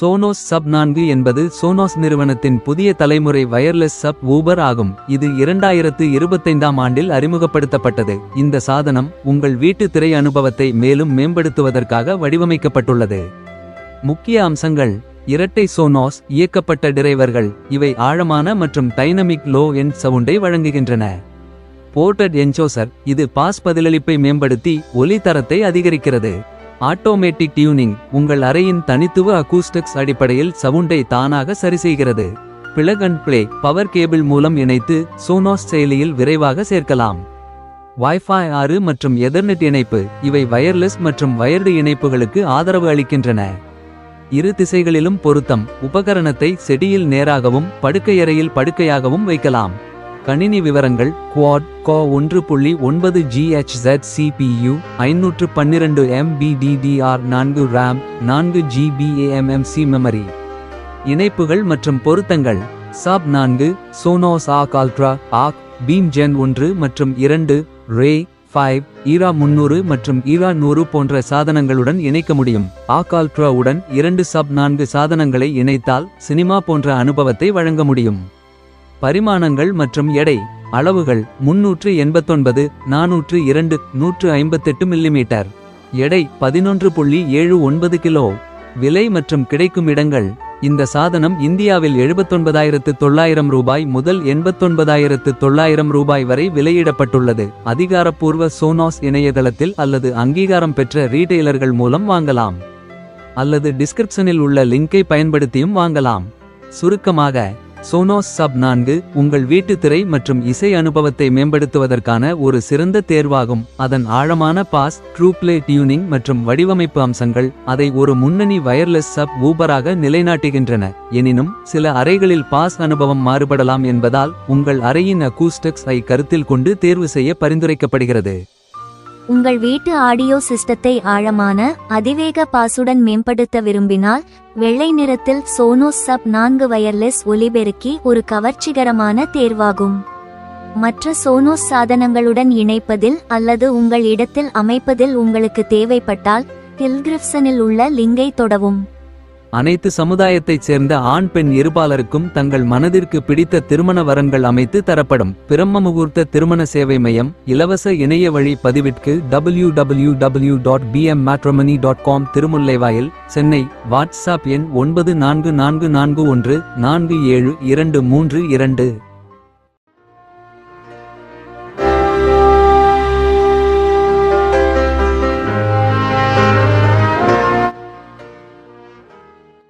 சோனோஸ் sub நான்கு என்பது சோனோஸ் நிறுவனத்தின் புதிய தலைமுறை வயர்லெஸ் சப் ஊபர் ஆகும். இது இரண்டாயிரத்து இருபத்தைந்தாம் ஆண்டில் அறிமுகப்படுத்தப்பட்டது. இந்த சாதனம் உங்கள் வீட்டு திரை அனுபவத்தை மேலும் மேம்படுத்துவதற்காக வடிவமைக்கப்பட்டுள்ளது. முக்கிய அம்சங்கள். இரட்டை சோனோஸ் இயக்கப்பட்ட டிரைவர்கள் இவை ஆழமான மற்றும் டைனமிக் லோ என் சவுண்டை வழங்குகின்றன. போர்ட்டட் என்சோசர் இது பாஸ் பதிலளிப்பை மேம்படுத்தி ஒலி தரத்தை அதிகரிக்கிறது. ஆட்டோமேட்டிக் டியூனிங் உங்கள் அறையின் தனித்துவ அக்கூஸ்டிக்ஸ் அடிப்படையில் சவுண்டை தானாக சரிசெய்கிறது plug and play power cable மூலம் இணைத்து சோனோஸ் செயலியில் விரைவாக சேர்க்கலாம். வைஃபை ஆறு மற்றும் எதர்நெட் இணைப்பு இவை வயர்லெஸ் மற்றும் வயர்டு இணைப்புகளுக்கு ஆதரவு அளிக்கின்றன. இரு திசைகளிலும் பொருத்தம் உபகரணத்தை செடியில் நேராகவும் படுக்கையறையில் படுக்கையாகவும் வைக்கலாம். கணினி விவரங்கள் குவாட் கோ ஒன்று புள்ளி ஒன்பது ஜிஹெச்Z சிபியு ஐநூற்று பன்னிரண்டு எம்பிடிடிஆர் நான்கு ரேம் நான்கு ஜிபிஏஎம்எம்சி மெமரி இணைப்புகள் மற்றும் பொருத்தங்கள். சாப் நான்கு சோனோஸ் ஆக் அல்ட்ரா ஆக் பீம் ஜென் ஒன்று மற்றும் இரண்டு ரே ஃபைவ் ஈரா முன்னூறு மற்றும் ஈரா நூறு போன்ற சாதனங்களுடன் இணைக்க முடியும். ஆகால்ட்ரா உடன் இரண்டு சப் நான்கு சாதனங்களை இணைத்தால் சினிமா போன்ற அனுபவத்தை வழங்க முடியும். பரிமாணங்கள் மற்றும் எடை அளவுகள் முன்னூற்று எண்பத்தொன்பது நானூற்று இரண்டு நூற்று ஐம்பத்தெட்டு மில்லிமீட்டர் எடை பதினொன்று புள்ளி ஏழு ஒன்பது கிலோ. விலை மற்றும் கிடைக்கும் இடங்கள். இந்த சாதனம் இந்தியாவில் எழுபத்தொன்பதாயிரத்து தொள்ளாயிரம் ரூபாய் முதல் எண்பத்தொன்பதாயிரத்து தொள்ளாயிரம் ரூபாய் வரை விலையிடப்பட்டுள்ளது. அதிகாரப்பூர்வ சோனாஸ் இணையதளத்தில் அல்லது அங்கீகாரம் பெற்ற ரீடெய்லர்கள் மூலம் வாங்கலாம். அல்லது டிஸ்கிரிப்ஷனில் உள்ள லிங்கை பயன்படுத்தியும் வாங்கலாம். சுருக்கமாக சோனோஸ் சப் நான்கு உங்கள் வீட்டு திரை மற்றும் இசை அனுபவத்தை மேம்படுத்துவதற்கான ஒரு சிறந்த தேர்வாகும். அதன் ஆழமான பாஸ் ட்ரூப்ளே டியூனிங் மற்றும் வடிவமைப்பு அம்சங்கள் அதை ஒரு முன்னணி வயர்லெஸ் சப் ஊபராக நிலைநாட்டுகின்றன. எனினும் சில அறைகளில் பாஸ் அனுபவம் மாறுபடலாம் என்பதால் உங்கள் அறையின் அக்கூஸ்டக்ஸ் ஐ கருத்தில் கொண்டு தேர்வு செய்ய பரிந்துரைக்கப்படுகிறது. உங்கள் வீட்டு ஆடியோ சிஸ்டத்தை ஆழமான அதிவேக பாசுடன் மேம்படுத்த விரும்பினால் வெள்ளை நிறத்தில் சோனோஸ் சப் நான்கு வயர்லெஸ் ஒலிபெருக்கி ஒரு கவர்ச்சிகரமான தேர்வாகும். மற்ற சோனோஸ் சாதனங்களுடன் இணைப்பதில் அல்லது உங்கள் இடத்தில் அமைப்பதில் உங்களுக்கு தேவைப்பட்டால் டில்கிரிப்சனில் உள்ள லிங்கை தொடவும். அனைத்து சமுதாயத்தைச் சேர்ந்த ஆண் பெண் இருபாலருக்கும் தங்கள் மனதிற்கு பிடித்த திருமண வரன்கள் அமைத்து தரப்படும். பிரம்ம முகூர்த்த திருமண சேவை மையம் இலவச இணைய வழி பதிவிற்கு W W W dot PM dot com Thirumullaivoyal Chennai. WhatsApp எண் ஒன்பது நான்கு நான்கு நான்கு ஒன்று நான்கு ஏழு இரண்டு மூன்று இரண்டு.